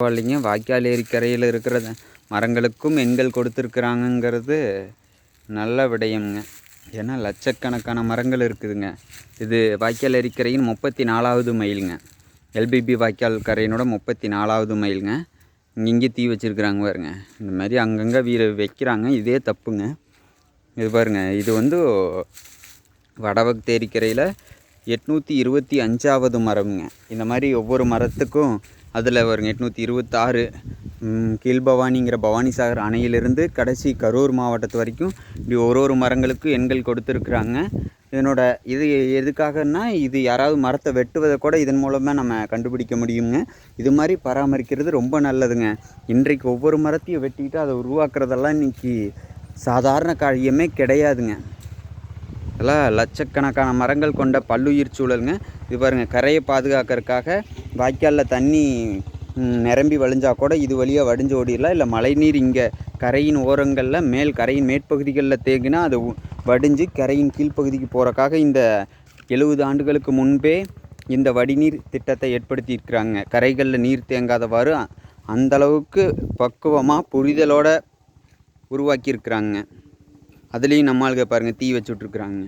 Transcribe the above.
பரவாயில்லைங்க வாய்க்கால் ஏரிக்கரையில் இருக்கிற மரங்களுக்கும் எண்கள் கொடுத்துருக்குறாங்கங்கிறது நல்ல விடயம்ங்க. ஏன்னா லட்சக்கணக்கான மரங்கள் இருக்குதுங்க. இது வாய்க்கால் ஏரிக்கரையின் முப்பத்தி நாலாவது மைலுங்க. எல்பிபி வாய்க்கால் கரையினோட முப்பத்தி நாலாவது மைலுங்க. இங்கே தீ வச்சுருக்குறாங்க பாருங்க. இந்த மாதிரி அங்கங்கே வீர வைக்கிறாங்க. இதே தப்புங்க. இது பாருங்க. இது வந்து வடவக் தேரிக்கரையில் எட்நூற்றி இருபத்தி அஞ்சாவது மரம்ங்க. இந்த மாதிரி ஒவ்வொரு மரத்துக்கும் அதில் வருங்க எட்நூற்றி இருபத்தாறு கீழ்பவானிங்கிற பவானிசாகர் அணையிலிருந்து கடைசி கரூர் மாவட்டத்து வரைக்கும் இப்படி ஒரு ஒரு மரங்களுக்கும் எண்கள் கொடுத்துருக்குறாங்க. இதனோட இது எதுக்காகன்னா இது யாராவது மரத்தை வெட்டுவதை கூட இதன் மூலமாக நம்ம கண்டுபிடிக்க முடியுங்க. இது மாதிரி பராமரிக்கிறது ரொம்ப நல்லதுங்க. இன்றைக்கு ஒவ்வொரு மரத்தையும் வெட்டிக்கிட்டு அதை உருவாக்குறதெல்லாம் இன்னைக்கு சாதாரண காரியமே கிடையாதுங்க. எல்லாம் லட்சக்கணக்கான மரங்கள் கொண்ட பல்லுயிர் சூழலுங்க. இது பாருங்கள் கரையை பாதுகாக்கறதுக்காக வாய்க்காலில் தண்ணி நிரம்பி வழிஞ்சால் கூட இது வழியாக வடிஞ்சு ஓடிடலாம். இல்லை மழைநீர் இங்கே கரையின் ஓரங்களில் மேல் கரையின் மேற்பகுதிகளில் தேங்கினா அது வடிஞ்சு கரையின் கீழ்ப்பகுதிக்கு போகிறக்காக இந்த எழுபது ஆண்டுகளுக்கு முன்பே இந்த வடிநீர் திட்டத்தை ஏற்படுத்தியிருக்கிறாங்க. கரைகளில் நீர் தேங்காதவாறு அந்தளவுக்கு அந்த அளவுக்கு பக்குவமாக புரிதலோடு உருவாக்கியிருக்கிறாங்க. அதுலேயும் நம்ம பாருங்கள் தீ வச்சு விட்ருக்குறாங்க